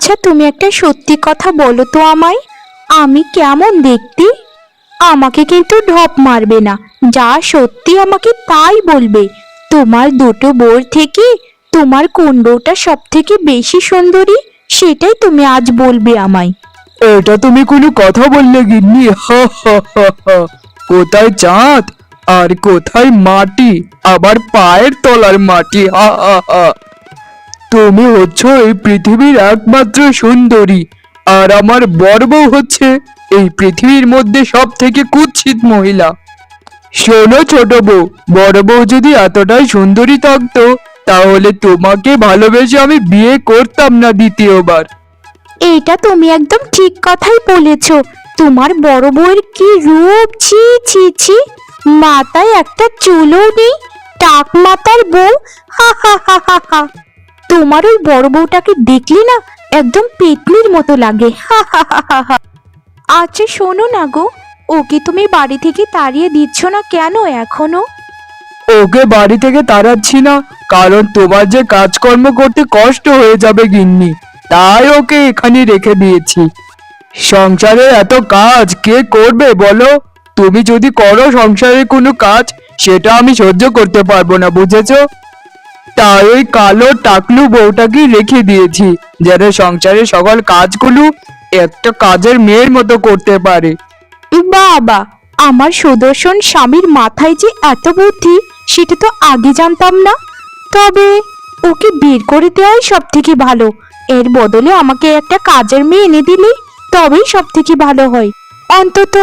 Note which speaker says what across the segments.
Speaker 1: আচ্ছা তুমি একটা সত্যি কথা বলো তো আমায়। আমি কেমন দেখতে? আমাকে কিন্তু ঢপ মারবে না। যা সত্যি আমাকে তাই বলবে। তোমার দুটো বোর থেকে তোমার কোন বউটা সব থেকে বেশি সুন্দরী, সেটাই তুমি আজ বলবে আমায়।
Speaker 2: এটা তুমি কোনো কথা বললে গিন্নি। কোথায় চাঁদ? আর কোথায় মাটি? আবার পায়ের তলার মাটি। হা হা হা। তুমি হচ্ছ এই পৃথিবীর একমাত্র সুন্দরী। আর আমার বড় বউ হচ্ছে এই পৃথিবীর মধ্যে সব থেকে কুৎসিত মহিলা। শোনো ছোট বউ বড় বউ যদি এতটাই সুন্দরী থাকতো, তাহলে তোমাকে ভালোবেসে আমি বিয়ে করতাম না দ্বিতীয়বার।
Speaker 1: এইটা তুমি একদম ঠিক কথাই বলেছ। তোমার বড় বউয়ের কি রূপ? ছি ছি ছি। মাথায় একটা চুলও নেই, টাক মাতার বউ। হা হা হা হা হা। তোমার ওই বড় বউটাকে দেখলি না একদম পেতনির মতো লাগে। আচ্ছা শোনো না গো। ওকে তুমি বাড়ি থেকে তাড়িয়ে দিচ্ছ না কেন এখনও?
Speaker 2: ওকে বাড়ি থেকে তাড়াচ্ছি না, কারণ তোমার যে কাজকর্ম করতে কষ্ট হয়ে যাবে গিন্নি। তাই ওকে এখানে রেখে দিয়েছি। সংসারে এত কাজ কে করবে বলো? তুমি যদি করো সংসারে কোনো কাজ, সেটা আমি সহ্য করতে পারব না, বুঝেছ? তাই ওই কালো টাকলু বউটাকে রেখে দিয়েছি, যেন সংসারের সকল কাজগুলো একটা কাজের মেয়ের মতো করতে পারে।
Speaker 1: বাবা, আমার সুদর্শন স্বামীর মাথায় যে এত বুদ্ধি, সেটা তো আগে জানতাম না। তবে ওকে বের করে দেওয়াই সব থেকে ভালো। এর বদলে আমাকে একটা কাজের মেয়ে এনে দিলে তবেই সব থেকে ভালো হয়। অন্তত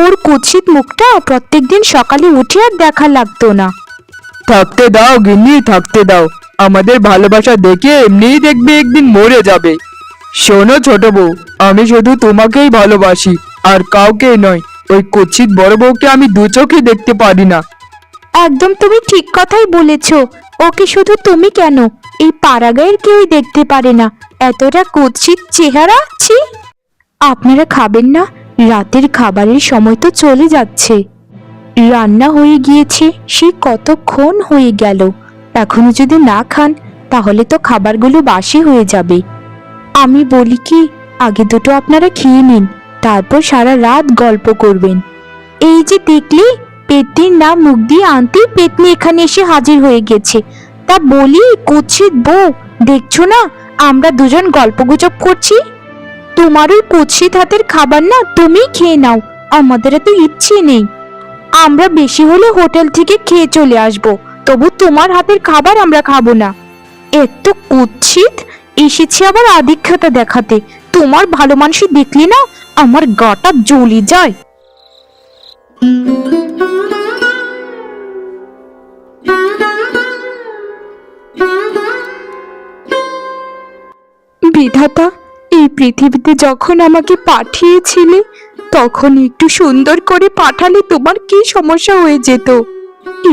Speaker 1: ওর কুৎসিত মুখটা প্রত্যেকদিন সকালে উঠে আর দেখা লাগতো না।
Speaker 2: থাকতে দাও, গিন্নি, থাকতে দাও। আমাদের ভালোবাসা দেখে এমনিই দেখবে একদিন মরে যাবে। শোনো ছোট বউ, আমি শুধু তোমাকেই ভালোবাসি, আর কাউকে নয়, ওই কুৎসিত বড় বউকে আমি দু চোখে দেখতে পারি না।
Speaker 1: একদম তুমি ঠিক কথাই বলেছ, ওকে শুধু তুমি কেন? এই পাড়াগাঁয়ের কেউই দেখতে পারে না, এতটা কুৎসিত চেহারা, ছি। আপনারা খাবেন না, রাতের খাবারের সময় তো চলে যাচ্ছে। রান্না হয়ে গিয়েছে, সে কতক্ষণ হয়ে গেল? এখনও যদি না খান, তাহলে তো খাবারগুলো বাসি হয়ে যাবে। আমি বলি কি, আগে দুটো আপনারা খেয়ে নিন, তারপর সারা রাত গল্প করবেন। এই যে দেখলি পেতনির নাম মুখ দিয়ে আনতে পেতনি এখানে এসে হাজির হয়ে গেছে। তা বলি, কুৎসিত বউ, দেখছ না, আমরা দুজন গল্প গুজব করছি? তোমার ওই কুৎসিত হাতের খাবার না তুমি খেয়ে নাও, আমাদের এত ইচ্ছে নেই। আমরা বেশি হলে হোটেল থেকে খেয়ে চলে আসব। তবু তোমার হাতের খাবার আমরা খাব না। এত কুৎসিত! এসেছি আবার আধিক্ষতা দেখাতে। তোমার ভালো মানুষই দেখলি না আমার গাটা জ্বলি যায়। বিধাতা এই পৃথিবীতে যখন আমাকে পাঠিয়েছিলে, তখন একটু সুন্দর করে পাঠালে তোমার কি সমস্যা হয়ে যেত?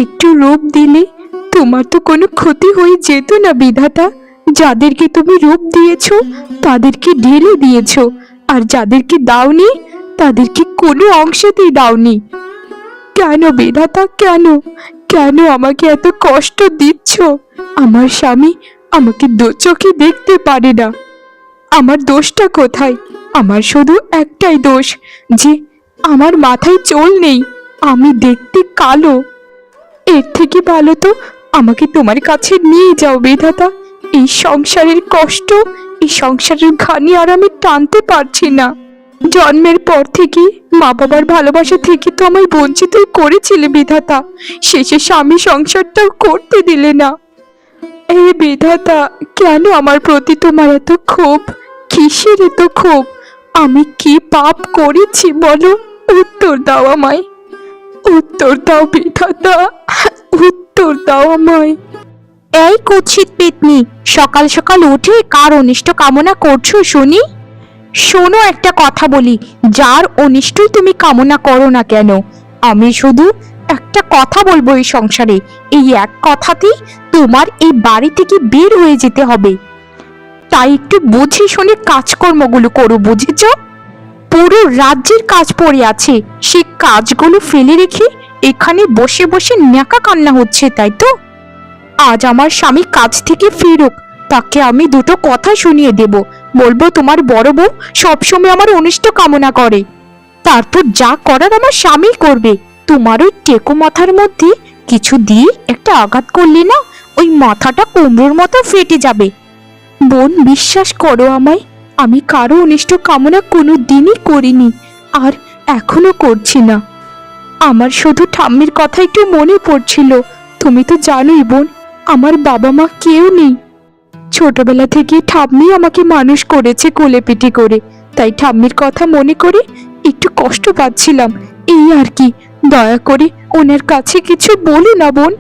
Speaker 1: একটু রূপ দিলে তোমার তো কোনো ক্ষতি হয়ে যেত না, বিধাতা। যাদেরকে তুমি রূপ দিয়েছ, তাদেরকে ঢেলে দিয়েছ। আর যাদেরকে দাওনি, তাদেরকে কোনো অংশেতেই দাওনি। কেন বিধাতা, কেন? কেন আমাকে এত কষ্ট দিচ্ছ? আমার স্বামী আমাকে দু চোখে দেখতে পারে না। আমার দোষটা কোথায়? আমার শুধু একটাই দোষ, যে আমার মাথায় চোল নেই, আমি দেখতে কালো। এর থেকে ভালো তো আমাকে তোমার কাছে নিয়ে যাও, বিধাতা। এই সংসারের কষ্ট, এই সংসারের ঘানি আর আমি টানতে পারছি না। জন্মের পর থেকে মা বাবার ভালোবাসা থেকে তো আমায় বঞ্চিতই করেছিলে, বিধাতা। শেষে স্বামী সংসারটাও করতে দিলে না। এই বিধাতা, কেন আমার প্রতি তোমার এত ক্ষোভ? কিসের এত ক্ষোভ? আমি কি পাপ করেছি বলো? উত্তর দাও আমায়। উত্তর দাও বিধাতা, উত্তর দাও আমায়। এই কুৎসিত পেতনি, সকাল সকাল উঠে কার অনিষ্ট কামনা করছ শুনি? শোনো একটা কথা বলি, যার অনিষ্টই তুমি কামনা করো না কেন? আমি শুধু একটা কথা বলব এই সংসারে। এই এক কথাতেই তোমার এই বাড়ি থেকে বের হয়ে যেতে হবে। তাই একটু বুঝে শুনে কাজকর্মগুলো করো, বুঝেছ? পুরো রাজ্যের কাজ পড়ে আছে। সে কাজগুলো ফেলে রেখে এখানে বসে বসে ন্যাকা কান্না হচ্ছে, তাই তো? আজ আমার স্বামী কাজ থেকে ফিরুক, তাকে আমি দুটো কথা শুনিয়ে দেব। বলব তোমার বড় বউ সবসময় আমার অনিষ্ট কামনা করে। তারপর যা করার আমার স্বামী করবে। তোমার ওই টেকো মাথার মধ্যে কিছু দিয়ে একটা আঘাত করলে না, ওই মাথাটা কুমড়োর মতো ফেটে যাবে। বোন, বিশ্বাস করো আমায়, আমি কারও অনিষ্ট কামনা কোনো দিনই করিনি, আর এখনও করছি না। আমার শুধু ঠাম্মির কথা একটু মনে পড়ছিল। তুমি তো জানোই বোন, আমার বাবা মা কেউ নেই। ছোটবেলা থেকে ঠাম্মি আমাকে মানুষ করেছে কোলে পিঠে করে। তাই ঠাম্মির কথা মনে করে একটু কষ্ট পাচ্ছিলাম। এই আর কি, দয়া করে ওনার কাছে কিছু বলি না বোন।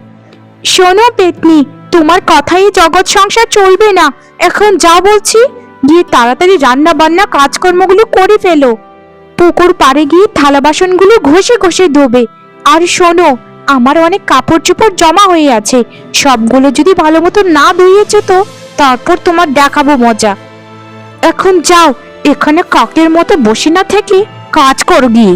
Speaker 1: শোনো, পেতনি তোমার কথাই জগৎ সংসার চলবে না। এখন যা বলছি, গিয়ে তাড়াতাড়ি রান্না বান্না কাজকর্মগুলো করে ফেলো। পুকুর পাড়ে গিয়ে থালা বাসনগুলো ঘষে ঘষে ধোবে। আর শোনো, আমার অনেক কাপড় চোপড় জমা হয়ে আছে। সবগুলো যদি ভালো মতো না ধুয়েছো তো তারপর তোমার দেখাবো মজা। এখন যাও, এখানে কাকের মতো বসে না থেকে কাজ করো গিয়ে।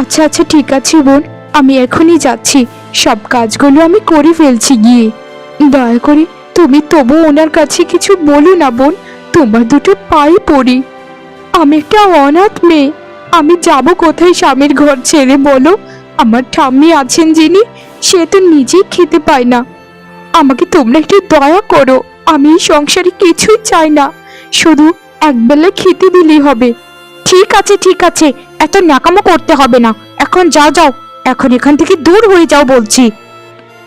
Speaker 1: আচ্ছা আচ্ছা ঠিক আছে বোন, আমি এখনই যাচ্ছি। সব কাজগুলো আমি করে ফেলছি গিয়ে। দয়া করে তুমি তবু ওনার কাছে কিছু বলো না বোন, তোমার দুটো পায়ে পড়ি। আমি একটা অনাথ মেয়ে, আমি যাব কোথায় স্বামীর ঘর ছেড়ে বলো? আমার ঠাম্মি আছেন যিনি, সে তো নিজেই খেতে পায় না। আমাকে তোমরা একটু দয়া করো, আমি এই সংসারে কিছুই চাই না, শুধু একবেলা খেতে দিলেই হবে। ঠিক আছে ঠিক আছে, এত নাকামো করতে হবে না, এখন যাও যাও, এখন এখান থেকে দূর হয়ে যাও বলছি।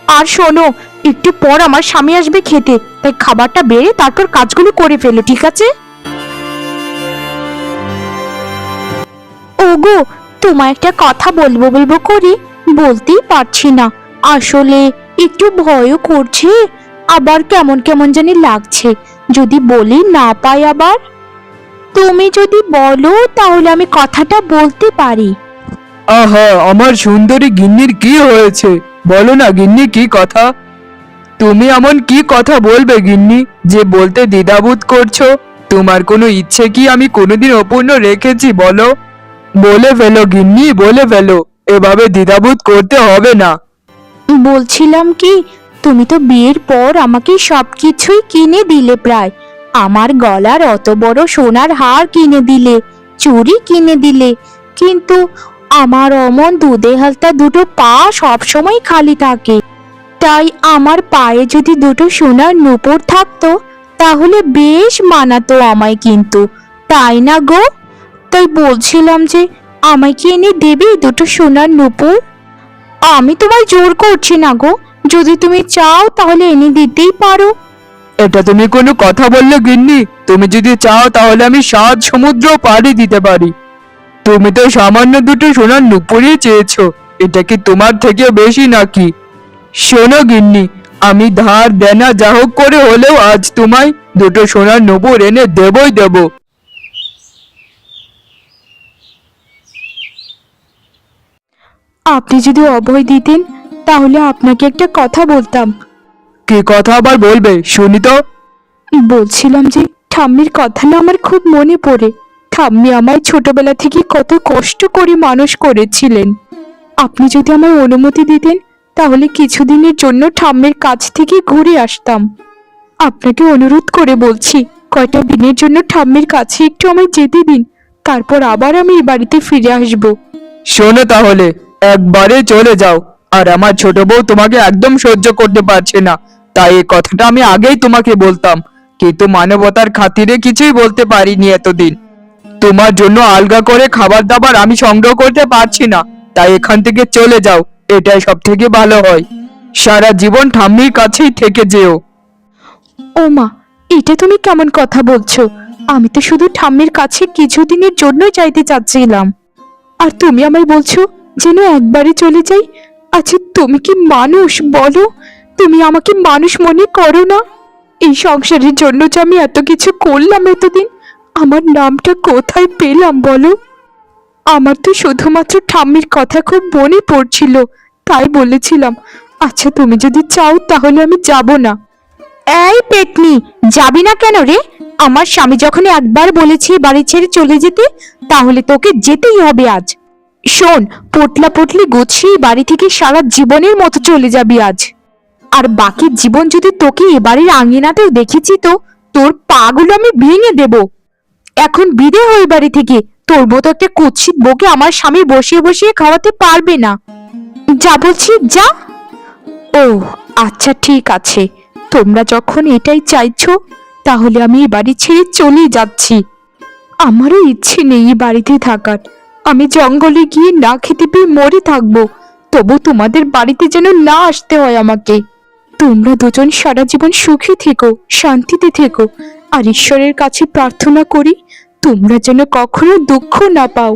Speaker 1: আর শোনো একটু পর আমার স্বামী আসবে খেতে। তাই খাবারটা বেড়ে তারপর কাজগুলো করে ফেলো, ঠিক আছে? ওগো, তোমায় একটা কথা বলব বলব করে? বলতেই পারছি না। আসলে একটু ভয়ও করছে, আবার কেমন কেমন জানি লাগছে। যদি বলি না পাই আবার? তুমি যদি বলো, তাহলে আমি কথাটা বলতে পারি।
Speaker 2: আহা, আমার সুন্দরী গিন্নির কি হয়েছে? বলো না গিন্নি কি কথা? তুমি এমন কি কথা বলবে, গিন্নি? যে বলতে দ্বিধাবোধ করছ? তোমার কোনো ইচ্ছে কি আমি কোনোদিন অপূর্ণ রেখেছি, বলো? বলে ফেলো, গিন্নি, বলে ফেলো। এভাবে দ্বিধাবোধ করতে হবে না।
Speaker 1: বলছিলাম কি, তুমি তো বিয়ের পর আমাকে সবকিছুই কিনে দিলে প্রায়। আমার গলার অত বড় সোনার হার কিনে দিলে, চুড়ি কিনে দিলে। কিন্তু আমার অমন দুধে হালতা দুটো পা সবসময় খালি থাকে। তাই আমার পায়ে যদি দুটো সোনার নূপুর থাকতো, তাহলে বেশ মানাতো আমায় কিন্তু। তাই না গো? তাই বলছিলাম যে আমায় কি এনে দেবে দুটো সোনার নূপুর? আমি তোমায় জোর করছি না গো। যদি তুমি চাও, তাহলে এনে দিতেই পারো।
Speaker 2: এটা তুমি কোনো কথা বললে, গিন্নি? তুমি যদি চাও, তাহলে আমি সাত সমুদ্র পাড়ি দিতে পারি। তুমি তো সামান্য দুটো সোনার নুপুরই চেয়েছো। এটা কি তোমার থেকে বেশি নাকি? শোনো গিন্নি আমি ধার দেনা যা হোক করে হলেও আজ তোমায় দুটো সোনার নুপুর এনে দেবই দেব।
Speaker 1: আপনি যদি অভয় দিতেন তাহলে আপনাকে একটা কথা বলতাম।
Speaker 2: কি কথা আবার বলবে শুনি তো।
Speaker 1: বলছিলাম যে ঠাম্মির কথা না আমার খুব মনে পড়ে। ঠাম্মি আমায় ছোটবেলা থেকে কত কষ্ট করে মানুষ করেছিলেন। আপনি যদি আমায় অনুমতি দিতেন তাহলে কিছুদিনের জন্য ঠাম্মির কাছ থেকে ঘুরে আসতাম। আপনাকে অনুরোধ করে বলছি, কয়টা দিনের জন্য ঠাম্মির কাছে একটু আমায় যেতে দিন, তারপর আবার আমি এই বাড়িতে ফিরে আসব।
Speaker 2: শোনো তাহলে, একবারে চলে যাও, আর আমার ছোট বউ তোমাকে একদম সহ্য করতে পারছে না। তাই এই কথাটা আমি আগেই তোমাকে বলতাম, কিন্তু মানবতার খাতিরে কিছুই বলতে পারিনি এতদিন। তোমার জন্য আলগা করে খাবার দাবার আমি সংগ্রহ করতে পারছি না, তাই এখান থেকে চলে যাও এটাই সব থেকে ভালো হয়। সারা জীবন ঠাম্মির কাছেই থেকে যেও।
Speaker 1: ও মা এটা তুমি কেমন কথা বলছো? আমি তো শুধু ঠাম্মির কাছে কিছুদিনের জন্য চাইতে চাচ্ছিলাম। আর তুমি আমায় বলছো যেন একবারে চলে যাই? আচ্ছা তুমি কি মানুষ? বলো। তুমি আমাকে মানুষ মনে করো না? এই সংসারের জন্য যে আমি এত কিছু করলাম এতদিন, আমার নামটা কোথায় পেলাম বলো? আমার তো শুধুমাত্র ঠাম্মির কথা খুব মনে পড়ছিল, তাই বলেছিলাম আচ্ছা তুমি যদি চাও তাহলে আমি যাব না। এই পেতনি, যাবি না কেন রে? আমার স্বামী যখন একবার বলেছে বাড়ি ছেড়ে চলে যেতে, তাহলে তোকে যেতেই হবে আজ। শোন, পটলা পটলি গুছিয়ে বাড়ি থেকে সারা জীবনের মতো চলে যাবি আজ। আর বাকি জীবন যদি তোকে এবারের আঙিনাতেও দেখেছি তো, তোর পাগুলো আমি ভেঙে দেব। এখন বিদে হয়ে বাড়ি থেকে তোর মতো একটা কুৎসিত বউকে আমার স্বামী বসিয়ে বসিয়ে খাওয়াতে পারবে না। যা বলছি, যা। ও আচ্ছা ঠিক আছে। তোমরা যখন এটাই চাইছো, তাহলে আমি এই বাড়ি ছেড়ে চলে যাচ্ছি। আমারও ইচ্ছে নেই এই বাড়িতে থাকার। আমি জঙ্গলে গিয়ে না খেতে পেয়ে মরে থাকব। তবু তোমাদের বাড়িতে যেন না আসতে হয় আমাকে। তোমরা দুজন সারা জীবন সুখী থেকো, শান্তিতে থেকো। আর ঈশ্বরের কাছে প্রার্থনা করি তোমরা যেন কখনো দুঃখ না পাও।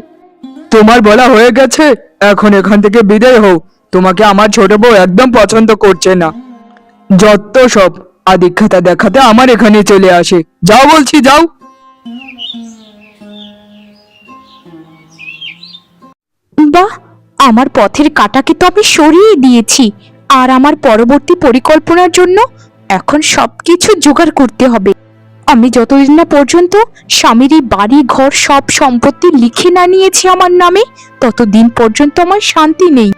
Speaker 2: তোমার বলা হয়ে গেছে এখন এখান থেকে বিদায় হও। তোমাকে আমার ছোট বউ একদম পছন্দ করছে না। যত সব আদিক্ষাতা দেখাতে আমার এখানে চলে আসে। যাও বলছি যাও।
Speaker 1: বাহ আমার পথের কাটাকে তো আমি সরিয়ে দিয়েছি। আর আমার পরবর্তী পরিকল্পনার জন্য এখন সবকিছু জোগাড় করতে হবে। আমি যতদিন না পর্যন্ত স্বামীর এই বাড়ি, ঘর, সব সম্পত্তি লিখে না নিয়েছি আমার নামে, ততদিন পর্যন্ত আমার শান্তি নেই।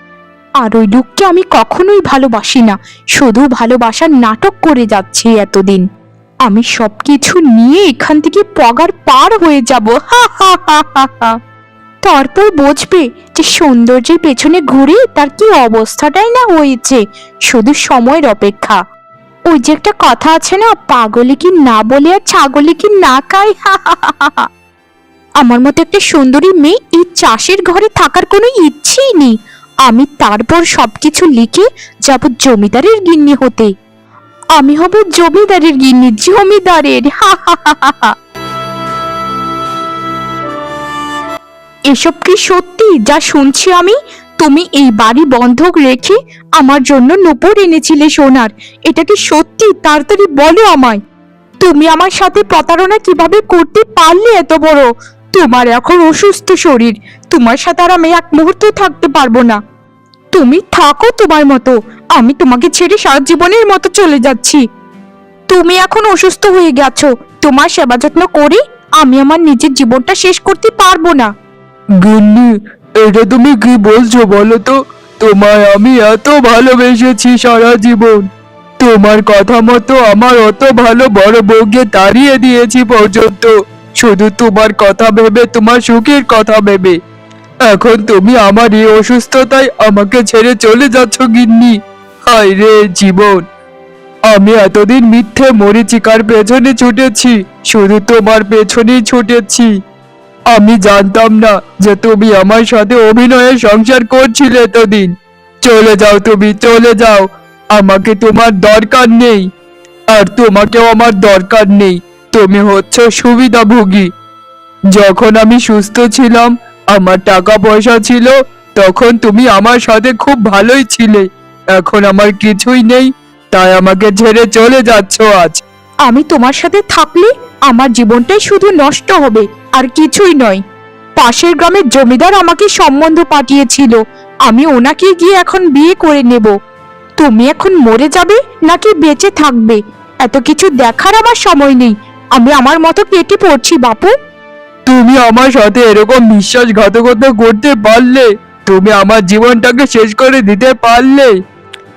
Speaker 1: আর ওই লোককে আমি কখনোই ভালোবাসি না। শুধু ভালোবাসার নাটক করে যাচ্ছি এতদিন। আমি সবকিছু নিয়ে এখান থেকে পগার পার হয়ে যাব। তারপর বুঝবে যে সৌন্দর্যের পেছনে ঘুরে তার কি অবস্থাটাই না হয়েছে। শুধু সময়ের অপেক্ষা। ওই যে একটা কথা আছে না, পাগলে কি না বলে আর ছাগলে কি না খায়। আমার মতো একটা সুন্দরী মেয়ে এই চাষের ঘরে থাকার কোনো ইচ্ছেই নেই। আমি তারপর সবকিছু লিখে যাব জমিদারের গিন্নি হতে। আমি হব জমিদারের গিন্নি, জমিদারের। এসব কি সত্যি? যা শুনছি আমি তুমি এই বাড়ি বন্ধক রেখে আমার জন্য নূপুর এনেছিলে, সোনার। এটা কি সত্যি? তাড়াতাড়ি বলো আমায়। তুমি আমার সাথে প্রতারণা কীভাবে করতে পারলে এত বড়? তোমার এখন অসুস্থ শরীর। তোমার সাথে আর আমি এক মুহূর্ত থাকতে পারব না। তুমি থাকো তোমার মতো। আমি তোমাকে ছেড়ে সারা জীবনের মতো চলে যাচ্ছি। তুমি এখন অসুস্থ হয়ে গেছো। তোমার সেবা যত্ন করে আমি আমার নিজের জীবনটা শেষ করতে পারব না।
Speaker 2: গিন্নি এটা তুমি কি বলছো বলো তো? তোমায় আমি এত ভালোবেসেছি সারা জীবন। তোমার কথা মতো আমার অত ভালো বড় বউকে তাড়িয়ে দিয়েছি পর্যন্ত। শুধু তোমার কথা ভেবে, তোমার সুখের কথা ভেবে। এখন তুমি আমার এই অসুস্থতায় আমাকে ছেড়ে চলে যাচ্ছ, গিন্নি। হায় রে জীবন। আমি এতদিন মিথ্যে মরিচিকার পেছনে ছুটেছি, শুধু তোমার পেছনেই ছুটেছি। আমি জানতাম না যে তুমি আমার সাথে অভিনয়ে সংসার করছিলে এতদিন। চলে যাও তুমি, চলে যাও। আমাকে তোমার দরকার নেই। আর তোমাকেও আমার দরকার নেই। তুমি হচ্ছে সুবিধাভোগী। যখন আমি সুস্থ ছিলাম, আমার টাকা পয়সা ছিল, তখন তুমি আমার সাথে খুব ভালোই ছিলে। এখন আমার কিছুই নেই, তাই আমাকে ছেড়ে চলে যাচ্ছ আজ।
Speaker 1: আমি তোমার সাথে থাকলে আমার জীবনটাই শুধু নষ্ট হবে। আর কিছুই নয়। পাশের গ্রামের জমিদার আমাকে সম্বন্ধ পাঠিয়েছিল। আমি ওনাকে গিয়ে এখন বিয়ে করে নেব। তুমি এখন মরে যাবে নাকি বেঁচে থাকবে? এত কিছু দেখার আমার সময় নেই। আমি আমার মতো কেটে পড়ছি, বাপু।
Speaker 2: তুমি আমার সাথে এরকম বিশ্বাসঘাতকতা করতে পারলে, তুমি আমার জীবনটাকে শেষ করে দিতে পারলে।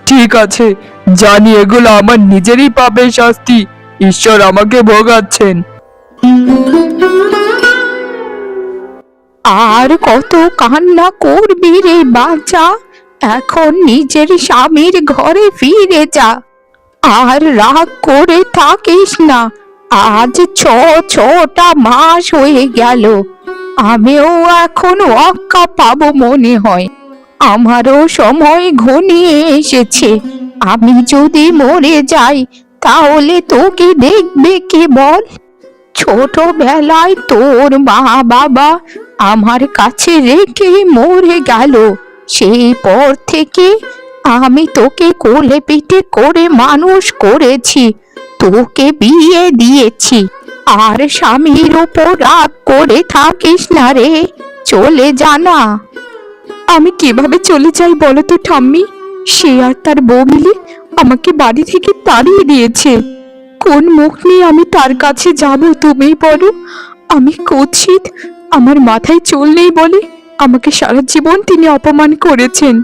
Speaker 2: ঠিক আছে, জানি এগুলো আমার নিজেরই পাপের শাস্তি। ঈশ্বর আমাকে ভোগাচ্ছেন।
Speaker 1: আর কত কান্না করবি রে বাচ্চা এখন নিজের স্বামীর ঘরে ফিরে যা। আর রাগ করে থাকিস না। আজ ছ, ছটা মাস হয়ে গেল। আমিও এখন অক্কা পাবো মনে হয়। আমারও সময় ঘনিয়ে এসেছে। আমি যদি মরে যাই, তাহলে তোকে দেখবে কে বল? ছোটবেলায় তোর মা বাবা আমার কাছে রেখে মরে গেল। সেই পর থেকে আমি তোকে কোলে পিঠে করে মানুষ করেছি, তোকে বিয়ে দিয়েছি। আর স্বামীর ওপর রাগ করে থাকিস না রে, চলে জানা আমি কীভাবে চলে যাই বলো তো ঠাম্মি? সে আর তার বউ মিলে আমাকে বাড়ি থেকে তাড়িয়ে দিয়েছে। কোন মুখ নিয়ে আমি তার কাছে যাব তুমি বলো? আমি কুৎসিত আমার মাথায় চুল নেই বলে আমাকে সারা জীবন তিনি অপমান করেছেন।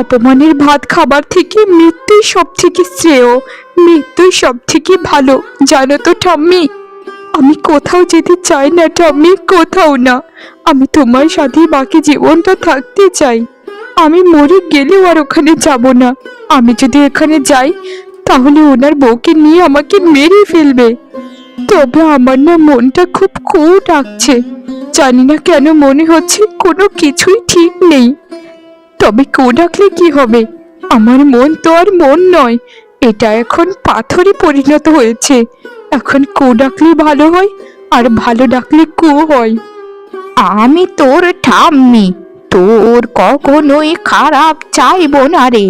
Speaker 1: অপমানের ভাত খাবার থেকে মৃত্যুই সব থেকে শ্রেয়, মৃত্যুই সব থেকে ভালো, জানো তো ঠাম্মি? আমি কোথাও যেতে চাই না ঠাম্মি, কোথাও না। আমি তোমার সাথে বাকি জীবনটা থাকতে চাই। আমি মরে গেলেও আর ওখানে যাব না। আমি যদি এখানে যাই, তাহলে ওনার বউকে নিয়ে আমাকে মেরে ফেলবে। তবে আমার না মনটা খুব খুব ডাকছে জানি না কেন মনে হচ্ছে কোনো কিছুই ঠিক নেই। তবে কো ডাকলে কি হবে? আমার মন তো আর মন নয়। এটা এখন পাথরে পরিণত হয়েছে। এখন কো ডাকলে ভালো হয়, আর ভালো ডাকলে কো হয়।
Speaker 3: আমি তোর ঠাম্মি। তোর কখনোই খারাপ চাইব না রে।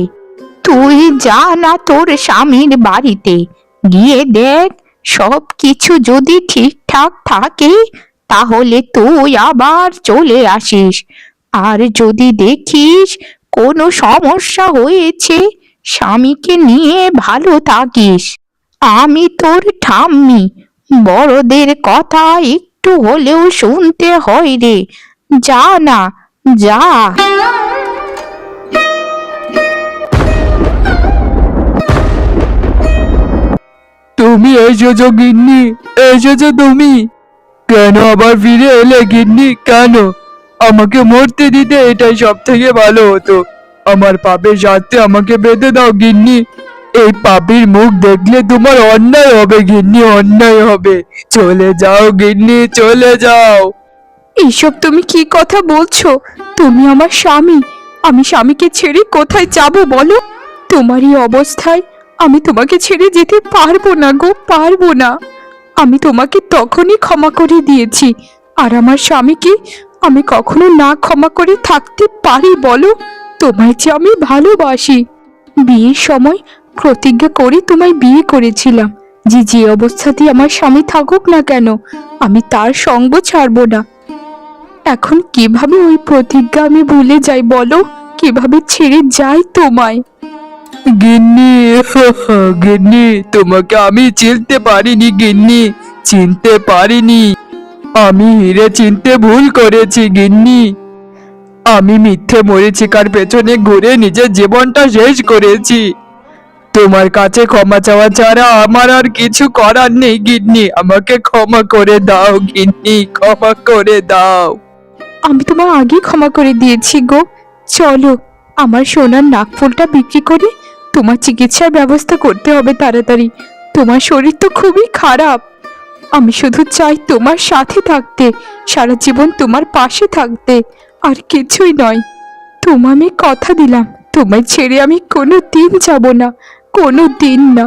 Speaker 3: তুই যা না তোর স্বামীর বাড়িতে। গিয়ে দেখ সব কিছু যদি ঠিকঠাক থাকে তাহলে তুই আবার চলে আসিস। আর যদি দেখিস কোনো সমস্যা হয়েছে, স্বামীকে নিয়ে ভালো থাকিস। আমি তোর ঠাম্মি। বড়দের কথা একটু হলেও শুনতে হয় রে। যা না, যা।
Speaker 2: তুমি এসেছ গিন্নি এসেছ তুমি। কেন আবার ফিরে এলে গিন্নি? কেন? আমাকে মরতে দিতে এটাই সব থেকে ভালো হতো। আমার পাপের সাথে আমাকে বেঁধে দাও গিন্নি। এই পাপির মুখ দেখলে তোমার অন্যায় হবে গিন্নি, অন্যায় হবে। চলে যাও গিন্নি, চলে যাও।
Speaker 1: এইসব তুমি কি কথা বলছো? তুমি আমার স্বামী। আমি স্বামীকে ছেড়ে কোথায় যাব বলো? তোমার এই অবস্থায় আমি তোমাকে ছেড়ে যেতে পারব না গো, পারব না। আমি তোমাকে তখনই ক্ষমা করে দিয়েছি। আর আমার স্বামীকে আমি কখনো না ক্ষমা করে থাকতে পারি, বলো? তোমায় যে আমি ভালোবাসি। বিয়ের সময় প্রতিজ্ঞা করে তোমায় বিয়ে করেছিলাম। যে যে অবস্থাতেই আমার স্বামী থাকুক না কেন, আমি তার সঙ্গ ছাড়বো না। এখন কীভাবে ওই প্রতিজ্ঞা আমি ভুলে যাই, বলো? কীভাবে ছেড়ে যাই তোমায়?
Speaker 2: গিন্নি গিন্নি, তোমাকে আমি চিনতে পারিনি গিন্নি, চিনতে পারিনি। আমি হিরে চিনতে ভুল করেছি গিন্নি। আমি মিথ্যে মরিচিকার পেছনে ঘুরে নিজের জীবনটা শেষ করেছি। তোমার কাছে ক্ষমা চাওয়া ছাড়া আমার আর কিছু করার নেই গিন্নি। আমাকে ক্ষমা করে দাও গিন্নি, ক্ষমা করে দাও।
Speaker 1: আমি তোমার আগে ক্ষমা করে দিয়েছি গো। চলো, আমার সোনার নাকফুলটা বিক্রি করে। তোমার চিকিৎসার ব্যবস্থা করতে হবে তাড়াতাড়ি। তোমার শরীর তো খুবই খারাপ। আমি শুধু চাই তোমার সাথে থাকতে, সারা জীবন তোমার পাশে থাকতে, আর কিছুই নয়। তোমায় আমি কথা দিলাম, তোমায় ছেড়ে আমি কোনো দিন যাব না, কোনো দিন না।